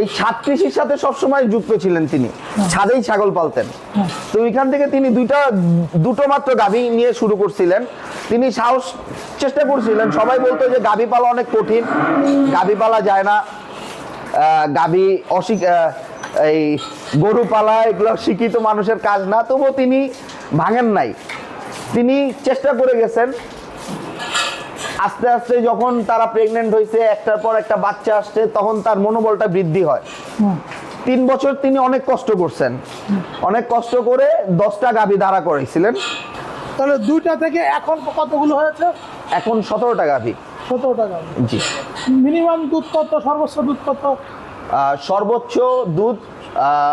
এই ছাদ কৃষির সাথে সবসময় যুক্ত ছিলেন তিনি। ছাদেই ছাগল পালতেন। তো ওইখান থেকে তিনি দুইটা, দুটো মাত্র গাভী নিয়ে শুরু করছিলেন। তিনি সাহস, চেষ্টা করছিলেন। সবাই বলতো যে গাভী পালা অনেক কঠিন, গাভী পালা যায় না। গাভী অশিক এই গরু পালা, এগুলো শিক্ষিত মানুষের কাজ না। তবুও তিনি ভাঙেন নাই। তিনি চেষ্টা করে গেছেন। আস্তে আস্তে যখন তারা প্রেগনেন্ট হয়েছে একটার পর একটা বাচ্চা আসছে তখন তার মনোবলটা বৃদ্ধি হয়। তিন বছর তিনি অনেক কষ্ট করছেন। অনেক কষ্ট করে দশটা গাভী দাঁড়া করেছিলেন তাহলে দুইটা থেকে এখন কতগুলো হয়েছে? এখন সতেরোটা গাভী। সতেরো টাকা জি। মিনিমাম দুধ কত সর্বোচ্চ দুধ কত? সর্বোচ্চ দুধ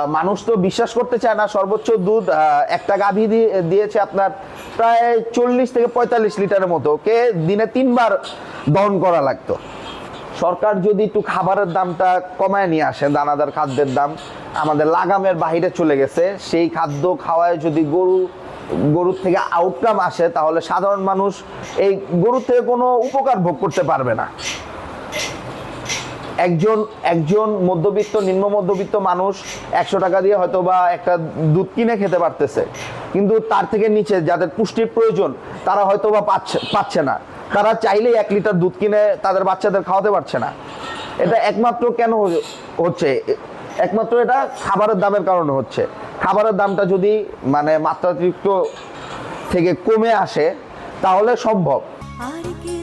মানুষ তো বিশ্বাস করতে চায় না, সর্বোচ্চ দুধ একটা গাভী দিয়ে- দিয়েছে আপনার প্রায় চল্লিশ থেকে পঁয়তাল্লিশ লিটারের মতো। কে দিনে তিনবার দহন করা লাগতো। সরকার যদি একটু খাবারের দামটা কমায় নিয়ে আসে, দানাদার খাদ্যের দাম, আমাদের লাগামের বাইরে চলে গেছে, সেই খাদ্য খাওয়ায় যদি গরু, গরুর থেকে আউটকাম আসে, তাহলে সাধারণ মানুষ এই গরুর থেকে কোনো উপকার ভোগ করতে পারবে না। একজন একজন মধ্যবিত্ত, নিম্ন মধ্যবিত্ত মানুষ একশো টাকা দিয়ে হয়তো বা একটা দুধ কিনে খেতে পারতেছে। কিন্তু তার থেকে নিচে যাদের পুষ্টির প্রয়োজন, তারা হয়তো বা পাচ্ছে পাচ্ছে না। তারা চাইলেই এক লিটার দুধ কিনে তাদের বাচ্চাদের খাওয়াতে পারছে না। এটা একমাত্র কেন হচ্ছে? একমাত্র এটা খাবারের দামের কারণে হচ্ছে। খাবারের দামটা যদি মানে মাত্রাতিরিক্ত থেকে কমে আসে, তাহলে সম্ভব। আর কেঁদো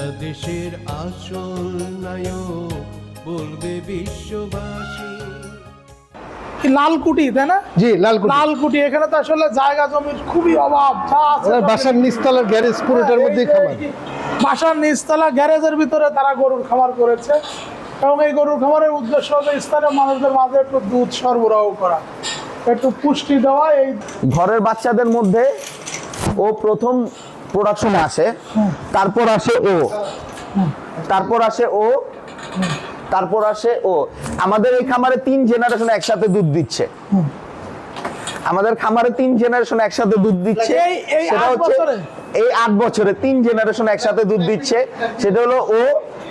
তোমরা দেশের আসল নায়ক বলবে বিশ্ববাসী। লালকুটি তাই না? জি লালকুটি লালকুটি এখানে তো আসলে জায়গা জমির খুবই অভাব যা আছে বাসার নিচতলার গ্যারেজ পুরোটার এই মধ্যেই যে- খাবার বাসার নিচতলা গ্যারেজের ভিতরে তারা গরুর খামার করেছে এবং এই গরুর খামারের উদ্দেশ্য হলো স্থানীয় মানুষদের মাঝে একটু দুধ সরবরাহ করা একটু পুষ্টি দেওয়া এই ঘরের বাচ্চাদের মধ্যে ও প্রথম প্রোডাকশনে আসে। তারপর আসে ও। তারপর আসে ও। তারপর আসে ও। আমাদের এই খামারে তিন জেনারেশন একসাথে দুধ দিচ্ছে। আমাদের খামারে তিন জেনারেশন একসাথে দুধ দিচ্ছে। সেটা হচ্ছে? এই আট বছরে তিন জেনারেশন একসাথে দুধ দিচ্ছে। সেটা হলো ও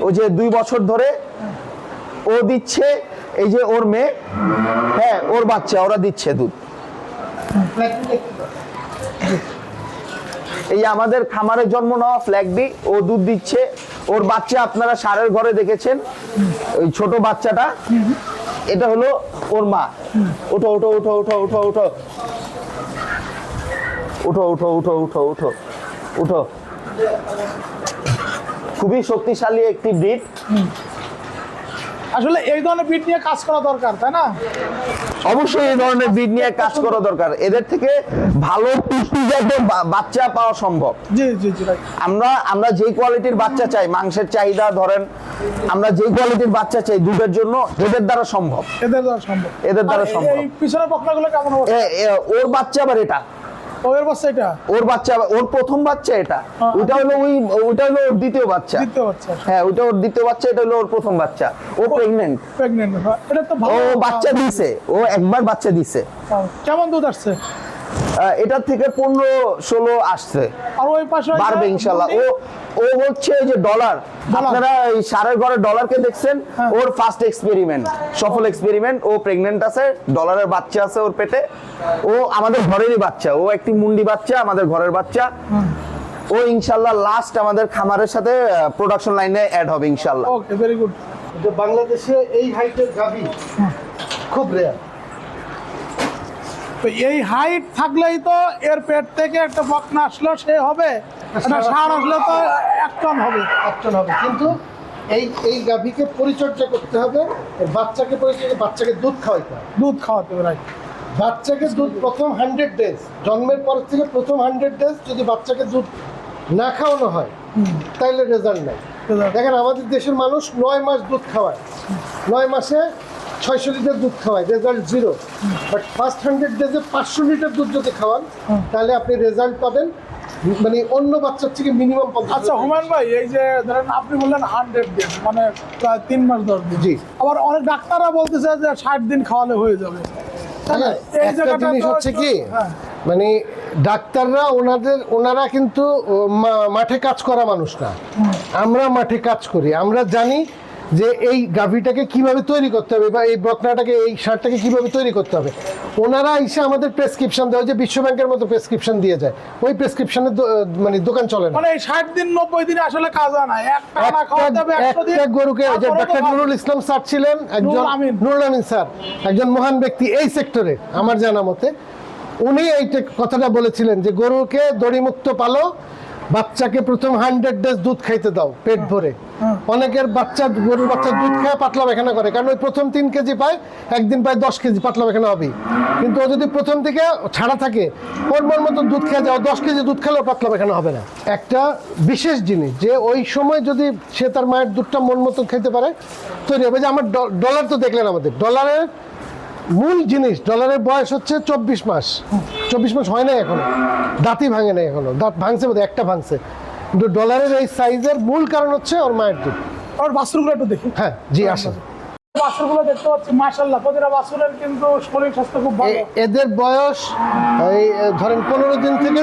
ও যে দুই বছর ধরে ও দিচ্ছে এই যে ওর মেয়ে হ্যাঁ ওর বাচ্চা ওরা দিচ্ছে দুধ। এই আমাদের খামারে জন্ম নেওয়া ফ্ল্যাগবি ও দুধ দিচ্ছে। ওর বাচ্চা আপনারা সারের ঘরে দেখেছেন, ওই ছোট বাচ্চাটা। এটা হলো ওর মা। ওঠো ওঠো ওঠো ওঠো ওঠো ওঠো। উঠো উঠো উঠো উঠো উঠো উঠো খুবই শক্তিশালী একটি ব্রিড আসলে এই ধরনের বিট নিয়ে কাজ করা দরকার তাই না? অবশ্যই এই ধরনের ব্রিড নিয়ে কাজ করা দরকার। এদের থেকে ভালো পুষ্টিজাত বা- বাচ্চা পাওয়া সম্ভব। জি জি জি আমরা আমরা যে কোয়ালিটির বাচ্চা চাই মাংসের চাহিদা ধরেন আমরা যে কোয়ালিটির বাচ্চা চাই দুধের জন্য এদের দ্বারা সম্ভব। এদের দ্বারা সম্ভব। এদের দ্বারা সম্ভব। এই পিছনের বকনাগুলো কেমন এ- ওর বাচ্চা আবার এটা। ওর বাচ্চা এটা? ওর বাচ্চা ওর প্রথম বাচ্চা এটা। হ্যাঁ। ওটা হলো ওই ওটা হলো ওর দ্বিতীয় বাচ্চা। দ্বিতীয় বাচ্চা হ্যাঁ ওটা ওর দ্বিতীয় বাচ্চা এটা হলো ওর প্রথম বাচ্চা। ও প্রেগন্যান্ট প্রেগন্যান্ট এটা তো ও বাচ্চা দিছে। ও একবার বাচ্চা দিছে। কেমন দুধ আসছে? এটার থেকে পনেরো ষোলো আসছে। আর ওই পাশে বাড়বে ইনশাল্লাহ। ও ও হচ্ছে যে ডলার আপনারা এই সারের ঘরে ডলারকে দেখছেন? হ্যাঁ। ওর ফার্স্ট এক্সপেরিমেন্ট সফল এক্সপেরিমেন্ট ও প্রেগনেন্ট আছে ডলারের বাচ্চা আছে ওর পেটে। ও আমাদের ঘরেরই বাচ্চা। ও একটি মুন্ডি বাচ্চা আমাদের ঘরের বাচ্চা। ও ইনশাল্লাহ লাস্ট আমাদের খামারের সাথে প্রোডাকশন লাইনে অ্যাড হবে ইনশাল্লাহ। ওকে ভেরি গুড বাংলাদেশে এই হাইটের গাভি খুব রেয়ার তো এই হাইট থাকলেই তো এর পেট থেকে একটা বকনা আসলো সে হবে। একটা ষাঁড় আসলে তো এক টন হবে। অপশন হবে। কিন্তু এই এই গাভীকে পরিচর্যা করতে হবে বাচ্চাকে পরিচর্যা বাচ্চাকে দুধ খাওয়াইতে হবে। দুধ খাওয়াতে হবে রাইট বাচ্চাকে দুধ প্রথম হান্ড্রেড ডেজ জন্মের পর থেকে প্রথম হান্ড্রেড ডেজ যদি বাচ্চাকে দুধ না খাওয়ানো হয় তাইলে রেজাল্ট নাই। দেখেন আমাদের দেশের মানুষ নয় মাস দুধ খাওয়ায়। নয় মাসে ছয়শো লিটার দুধ খাওয়ায় result zero but first hundred ডেজে পাঁচশো লিটার দুধ যদি খাওয়ান তাহলে আপনি রেজাল্ট পাবেন মানে অন্য বাচ্চার থেকে মিনিমাম আচ্ছা হুমায়ুন ভাই এই যে ধরেন আপনি বললেন হান্ড্রেড দিন মানে প্রায় তিন মাস দশ দিন। জি। আবার অনেক ডাক্তাররা বলতেছে যে ষাট দিন খাওয়ালে হয়ে যাবে? হ্যাঁ, এই একটা জিনিস হচ্ছে কি হ্যাঁ। মানে ডাক্তাররা ওনাদের ওনারা কিন্তু মাঠে কাজ করা মানুষ না। আমরা মাঠে কাজ করি আমরা জানি যে এই গাভিটাকে কীভাবে তৈরি করতে হবে বা এই বকনাটাকে এই সারটাকে কীভাবে তৈরি করতে হবে। ওনারা এসে আমাদের প্রেসক্রিপশন দেয় ওই যে বিশ্ব ব্যাংকের মতো প্রেসক্রিপশন দিয়ে যায়। ওই প্রেসক্রিপশনের মানে দোকান চলে না। মানে এই ষাট দিন নব্বই দিন আসলে কাজ না। এক টানা খাওয়াতে হবে একটা একশো দিন একটা গরুকে যে নুরুল ইসলাম স্যার ছিলেন একজন নুরুল আমিন। স্যার একজন মহান ব্যক্তি এই সেক্টরে আমার জানা মতে। উনি এই কথাটা বলেছিলেন যে গরুকে দড়িমুক্ত পালো বাচ্চাকে প্রথম হান্ড্রেড ডেজ দুধ খাইতে দাও পেট ভরে। অনেকের বাচ্চা গরুর বাচ্চা দুধ খায় পাতলা পায়খানা করে। কারণ ওই প্রথম তিন কেজি পায় একদিন পায় দশ কেজি পাতলা পায়খানা হবেই। কিন্তু ও যদি প্রথম থেকে ছাড়া থাকে ওর মন মতো দুধ খেয়ে যাও দশ কেজি দুধ খেলেও পাতলা পায়খানা হবে না। একটা বিশেষ জিনিস যে ওই সময় যদি সে তার মায়ের দুধটা মন মতো খেতে পারে তৈরি হবে। যে আমার ডলার তো দেখলেন আমাদের। ডলারের মূল জিনিস ডলারের বয়স হচ্ছে চব্বিশ মাস। চব্বিশ মাস হয় না এখনও। দাঁতই ভাঙে না এখনও। দাঁত ভাঙছে বোধহয় একটা ভাঙছে। কিন্তু ডলারের এই সাইজের মূল কারণ হচ্ছে ওর মায়ের দুধ। ওর বাছুরগুলো একটু দেখি। হ্যাঁ জি আসেন। বাছুরগুলো দেখতে পাচ্ছি মাশাল্লাহ প্রতিটা বাছুরের কিন্তু শরীর স্বাস্থ্য খুব ভালো। এদের বয়স এই ধরেন পনেরো দিন থেকে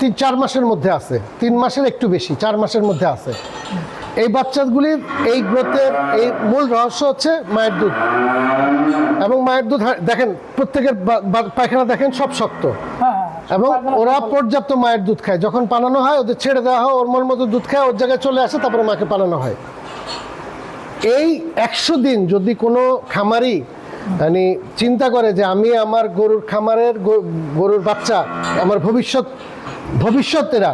তিন চার মাসের মধ্যে আছে। তিন মাসের একটু বেশি চার মাসের মধ্যে আছে। এই বাচ্চাগুলির এই গ্রোথের এই মূল রহস্য হচ্ছে মায়ের দুধ। এবং মায়ের দুধ দেখেন প্রত্যেকের পায়খানা দেখেন সব শক্ত। হ্যাঁ হ্যাঁ এবং ওরা পর্যাপ্ত মায়ের দুধ খায়। যখন পানানো হয় ওদের ছেড়ে দেওয়া হয় ওর মন মতো দুধ খায় ওর জায়গায় চলে আসে তারপরে মাকে পানানো হয়। এই একশো দিন যদি কোনো খামারি মানে চিন্তা করে যে আমি আমার গরুর খামারের গরুর বাচ্চা আমার ভবিষ্যৎ ভবিষ্যতেরা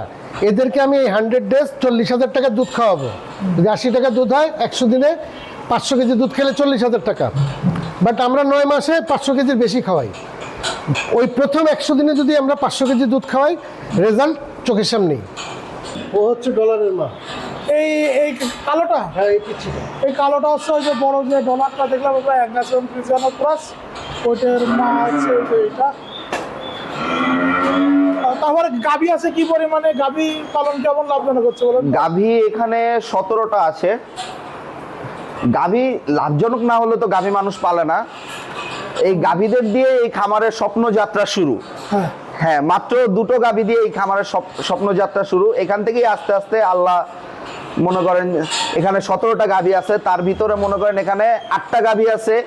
এদেরকে আমি এই হান্ড্রেড ডেজ চল্লিশ হাজার টাকা দুধ খাওয়াবো। যদি আশি টাকা দুধ হয় একশো দিনে পাঁচশো কেজি দুধ খেলে চল্লিশ হাজার টাকা। বাট আমরা নয় মাসে পাঁচশো কেজির বেশি খাওয়াই। ওই প্রথম একশো দিনে যদি আমরা পাঁচশো কেজি দুধ খাওয়াই রেজাল্ট চোখের সামনেই। ও হচ্ছে ডলারের মা। এই এই কালোটা? হ্যাঁ এই পিছিয়ে এই কালোটা হচ্ছে ওই যে বড় যে ডলারটা দেখলাম ওটা অ্যাগ্রাসন প্লাস ওইটার মা হচ্ছে তারপরে গাভী আছে কি পরিমাণে? গাভী পালন কেমন লাভজনক হচ্ছে বলেন? গাভী এখানে সতেরোটা আছে। গাভী লাভজনক না হলে তো গাভী মানুষ পালে না। এই গাভীদের দিয়ে এই খামারের স্বপ্নযাত্রা শুরু। হ্যাঁ। হ্যাঁ মাত্র দুটো গাভী দিয়ে এই খামারের স্বপ- স্বপ্নযাত্রা শুরু। এখান থেকেই আস্তে আস্তে আল্লাহ মনে করেন এখানে সতেরোটা গাভী আছে। তার ভিতরে মনে করেন এখানে আটটা গাভী আছে।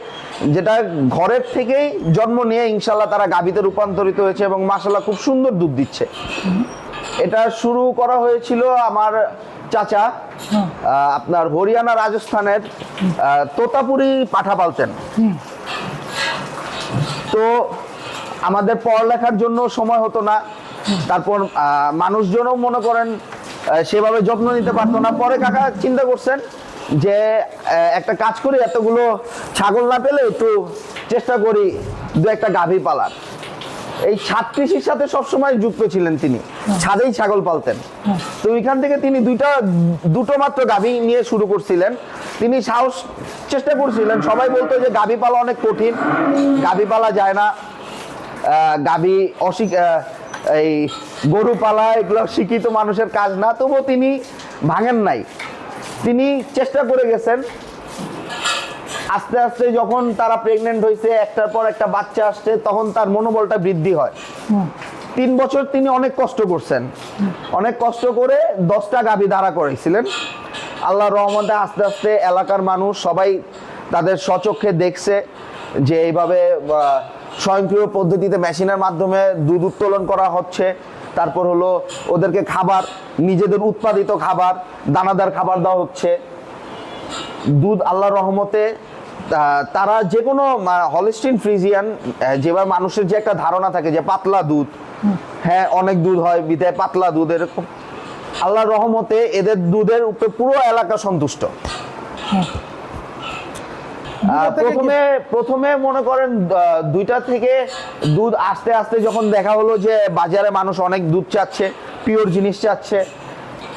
যেটা ঘরের থেকেই জন্ম নিয়ে ইনশাল্লাহ তারা গাভীতে রূপান্তরিত হয়েছে এবং মাসাল্লাহ খুব সুন্দর দুধ দিচ্ছে। এটা শুরু করা হয়েছিল আমার চাচা আপনার হরিয়ানা রাজস্থানের তোতাপুরি পাঠা পালতেন। তো আমাদের পড়ালেখার জন্য সময় হতো না। তারপর মানুষজনও মনে করেন সেভাবে যত্ন নিতে পারতো না। পরে কাকা চিন্তা করছেন যে একটা কাজ করি, এতগুলো ছাগল না পেলে একটু চেষ্টা করি দু একটা গাভী পালার। এই ছাদ কৃষির সাথে সবসময় যুক্ত ছিলেন তিনি। ছাদেই ছাগল পালতেন। তো ওইখান থেকে তিনি দুইটা, দুটো মাত্র গাভী নিয়ে শুরু করছিলেন। তিনি সাহস, চেষ্টা করছিলেন। সবাই বলতো যে গাভী পালা অনেক কঠিন, গাভী পালা যায় না। গাভী অশিক এই গরু পালা, এগুলো শিক্ষিত মানুষের কাজ না। তবুও তিনি ভাঙেন নাই। তিনি চেষ্টা করে গেছেন। আস্তে আস্তে যখন তারা প্রেগনেন্ট হয়েছে একটার পর একটা বাচ্চা আসছে, তখন তার মনোবলটা বৃদ্ধি হয়। তিন বছর তিনি অনেক কষ্ট করছেন। অনেক কষ্ট করে দশটা গাভী দাঁড়া করেছিলেন আল্লাহ রহমতে আস্তে আস্তে এলাকার মানুষ সবাই তাদের স্বচক্ষে দেখছে যে এইভাবে স্বয়ংক্রিয় পদ্ধতিতে মেশিনের মাধ্যমে দুধ উত্তোলন করা হচ্ছে। তারপর হলো ওদেরকে খাবার, নিজেদের উৎপাদিত খাবার, দানাদার খাবার দেওয়া হচ্ছে। দুধ আল্লাহর রহমতে তারা যে কোনো হলিস্টিন ফ্রিজিয়ান যেভাবে মানুষের যে একটা ধারণা থাকে যে পাতলা দুধ হ্যাঁ অনেক দুধ হয়, বিধায় পাতলা দুধ এরকম। আল্লাহর রহমতে এদের দুধের উপরে পুরো এলাকা সন্তুষ্ট। কি- প্রথমে প্রথমে মনে করেন দুইটা থেকে দুধ আস্তে আস্তে যখন দেখা হলো যে বাজারে মানুষ অনেক দুধ চাচ্ছে পিওর জিনিস চাচ্ছে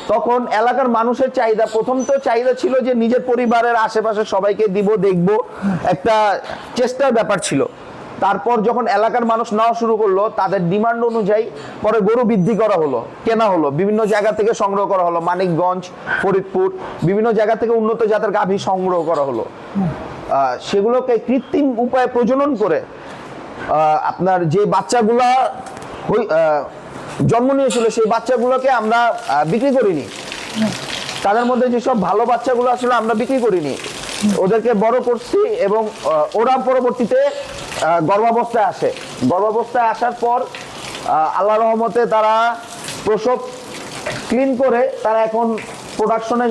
তখন এলাকার মানুষের চাহিদা প্রথম তো চাহিদা ছিল যে নিজের পরিবারের আশেপাশে সবাইকে দিব দেখব একটা চেষ্টার ব্যাপার ছিল। তারপর যখন এলাকার মানুষ নেওয়া শুরু করল, তাদের ডিমান্ড অনুযায়ী পরে গরু বৃদ্ধি করা হলো, কেনা হলো, বিভিন্ন জায়গা থেকে সংগ্রহ করা হলো, মানিকগঞ্জ, ফরিদপুর, বিভিন্ন জায়গা থেকে উন্নত জাতের গাভী সংগ্রহ করা হলো। সেগুলোকে কৃত্রিম উপায়ে প্রজনন করে আপনার যে বাচ্চাগুলা জন্ম নিয়েছিল, সেই বাচ্চাগুলোকে আমরা বিক্রি করিনি। তাদের মধ্যে যেসব ভালো বাচ্চাগুলো আসলে, আমরা বিক্রি করিনি। ওদেরকে বড় করছি এবং ওরা পরবর্তীতে গর্ভাবস্থায় আসে। গর্ভাবস্থায় আসার পর আল্লাহ রহমতে তারা প্রসব ক্লিন করে তারা এখন প্রোডাকশনে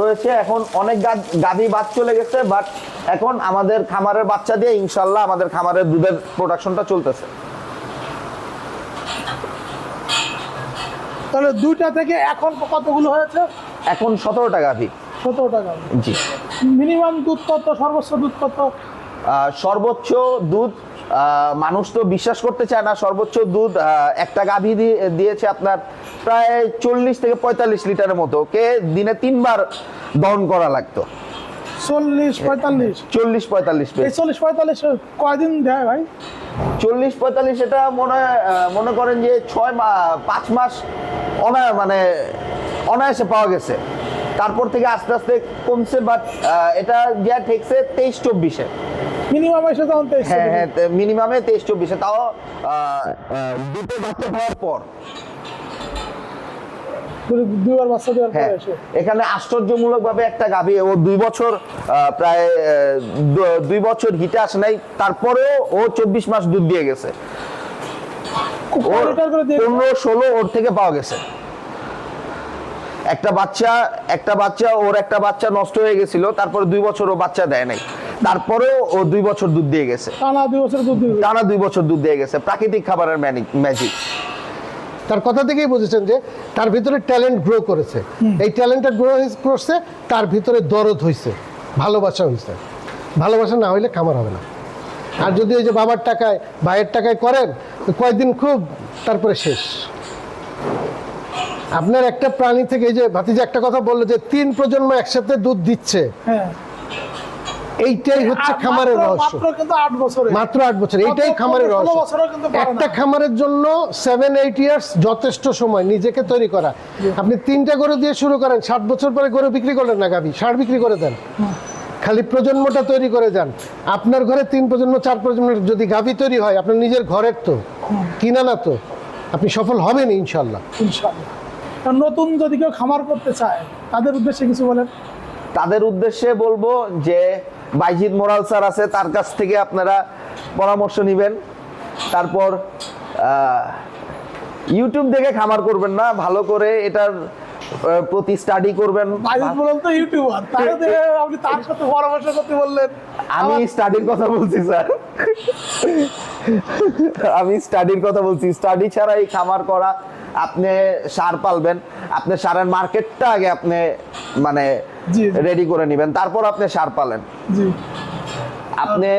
রয়েছে। এখন অনেক গাভী বাদ চলে গেছে বাট এখন আমাদের খামারের বাচ্চা দিয়ে ইনশাল্লাহ আমাদের খামারের দুধের প্রোডাকশনটা চলতেছে। তাহলে দুইটা থেকে এখন কতগুলো হয়েছে? এখন সতেরোটা গাভী। সতেরো টাকা জি। মিনিমাম দুধ কত সর্বোচ্চ দুধ কত? সর্বোচ্চ দুধ মানুষ তো বিশ্বাস করতে চায় না সর্বোচ্চ দুধ একটা গাভী দিয়ে- দিয়েছে আপনার প্রায় চল্লিশ থেকে পঁয়তাল্লিশ লিটারের মতো কে দিনে তিনবার দহন করা লাগতো। চল্লিশ পঁয়তাল্লিশ? চল্লিশ পঁয়তাল্লিশ চল্লিশ পঁয়তাল্লিশ কয়দিন দেয় ভাই? চল্লিশ পঁয়তাল্লিশ এটা মনে হয়, মনে করেন যে ছয় পাঁচ মাস মানে অনায়াসে পাওয়া গেছে। তারপর থেকে আস্তে আস্তে কমছে বাট এটা যা ঠেকছে তেইশ চব্বিশে। মিনিমাম এসে তখন তেইশ হ্যাঁ হ্যাঁ মিনিমামে তেইশ চব্বিশে তাও দুটো বাচ্চা হওয়ার পর। দুইবার বাচ্চা দেওয়ার হ্যাঁ পরে এখানে আশ্চর্যমূলক ভাবে একটা গাভী ও দুই বছর প্রায় দুই বছর হিটে আসে নাই তারপরেও ও চব্বিশ মাস দুধ দিয়ে গেছে। পনেরো ষোলো ওর থেকে পাওয়া গেছে। একটা বাচ্চা একটা বাচ্চা ওর একটা বাচ্চা নষ্ট হয়ে গেছিল তারপরে দুই বছর ও বাচ্চা দেয় নাই। তারপরেও ও দুই বছর দুধ দিয়ে গেছে। টানা দুই বছর দুধ দিয়ে টানা দুই বছর দুধ দিয়ে গেছে। প্রাকৃতিক খাবারের ম্যাজিক। তার কথা থেকেই বুঝেছেন যে তার ভিতরে ট্যালেন্ট গ্রো করেছে। এই ট্যালেন্টটা গ্রো করছে তার ভিতরে দরদ হয়েছে ভালোবাসা হয়েছে ভালোবাসা না হইলে খামার হবে না। আর যদি ওই যে বাবার টাকায় ভাইয়ের টাকায় করেন কয়েকদিন খুব তারপরে শেষ। আপনার একটা প্রাণী থেকে এই যে ভাতিজা একটা কথা বলল যে তিন প্রজন্ম একসাথে দুধ দিচ্ছে। হ্যাঁ। এইটাই হচ্ছে খামারের রহস্য। মাত্র আট বছরে। মাত্র আট বছর। এইটাই খামারের রহস্য। বছরও কিন্তু পারে একটা খামারের জন্য সেভেন এইট ইয়ার্স যথেষ্ট সময় নিজেকে তৈরি করা। আপনি তিনটা গরু দিয়ে শুরু করেন ষাট বছর পরে গরু বিক্রি করলেন না গাভী? ষাট বিক্রি করে দেন। খালি প্রজন্মটা তৈরি করে যান। আপনার ঘরে তিন প্রজন্ম চার প্রজন্ম যদি গাভী তৈরি হয় আপনার নিজের ঘরের তো। কিনা না তো। আপনি সফল হবেন ইনশাল্লাহ ইনশাআল্লাহ। নতুন যদি কেউ খামার করতে চায় তাদের উদ্দেশ্যে কিছু বলেন। তাদের উদ্দেশ্যে বলব যে বাইজিৎ মোরাল স্যার আছে তার কাছ থেকে আপনারা পরামর্শ নেবেন। তারপর আহ, ইউটিউব দেখে খামার করবেন না ভালো করে এটার প্রতি স্টাডি করবেন। বাইজিদ মোরাল তো ইউটিউবার তার আপনি তার সাথে পরামর্শ করতে বললেন। আমি স্টাডির কথা বলছি স্যার আমি স্টাডির কথা বলছি। স্টাডি ছাড়া এই খামার করা আপনি সার পালবেন আপনি সারের মার্কেটটা আগে আপনি মানে। রেডি করে নেবেন তারপর আপনি সার পালেন। জি। আপনি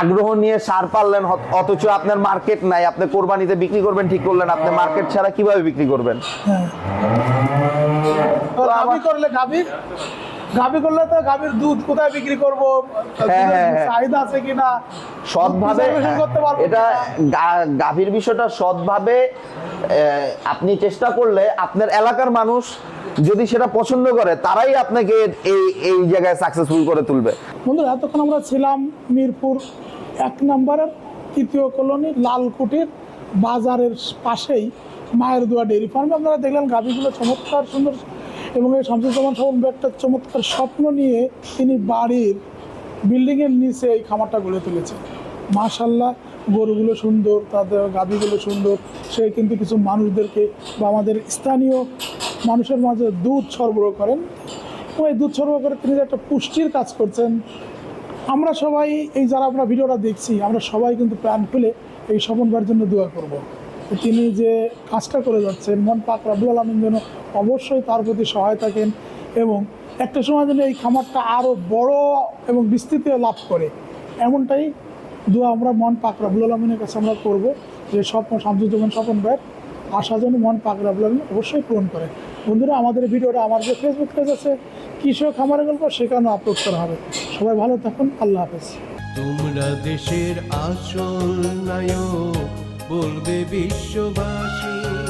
আগ্রহ নিয়ে সার পারলেন অথচ আপনার মার্কেট নাই আপনি কোরবানিতে বিক্রি করবেন ঠিক করলেন আপনি মার্কেট ছাড়া কীভাবে বিক্রি করবেন? হ্যাঁ। করলে গাভি করলে তো গাভির দুধ কোথায় বিক্রি করব? হ্যাঁ, হ্যাঁ, হ্যাঁ। চাহিদা আছে কিনা? সৎভাবে Preservation করতে পারব এটা গাভীর বিষয়টা সৎভাবে আপনি চেষ্টা করলে আপনার এলাকার মানুষ যদি সেটা পছন্দ করে তারাই আপনাকে এই এই জায়গায় সাকসেসফুল করে তুলবে। বন্ধুরা এতক্ষণ আমরা ছিলাম মিরপুর এক নম্বরের তৃতীয় কলোনি লালকুটির বাজারের পাশেই মায়ের দোয়া ডেয়ারি ফার্মে। আপনারা দেখলেন গাভীগুলো চমৎকার সুন্দর এবং এই শামসুজ্জামান সাবন একটা চমৎকার স্বপ্ন নিয়ে তিনি বাড়ির বিল্ডিংয়ের নিচে এই খামারটা গড়ে তুলেছেন। মাশাল্লাহ গরুগুলো সুন্দর, তাদের গাভীগুলো সুন্দর সে কিন্তু কিছু মানুষদেরকে বা আমাদের স্থানীয় মানুষের মাঝে দুধ সরবরাহ করেন। এবং এই দুধ সরবরাহ করে তিনি একটা পুষ্টির কাজ করছেন, আমরা সবাই এই যারা আমরা ভিডিওটা দেখছি, আমরা সবাই কিন্তু প্রাণ খুলে এই স্বপন ভাইয়ের জন্য দোয়া করব। তিনি যে কাজটা করে যাচ্ছেন, মন পাক রাবুল আলমিন যেন অবশ্যই তার প্রতি সহায় থাকেন এবং একটা সময় যেন এই খামারটা আরও বড় এবং বিস্তৃতি লাভ করে। এমনটাই দোয়া আমরা মন পাক রাবুল আলমিনের কাছে আমরা করব যে স্বপ্ন শামসুজ্জামান স্বপন ভাইয়ের আশা যেন মন পাক রাবুল আলমিন অবশ্যই পূরণ করে বন্ধুরা, আমাদের ভিডিওটা আমার যে ফেসবুক পেজ আছে কৃষক খামারের গল্প সেখানেও আপলোড করা হবে। সবাই ভালো থাকুন, আল্লাহ হাফেজ। তোমরা দেশের আসল নায়ক বলবে বিশ্ববাসী।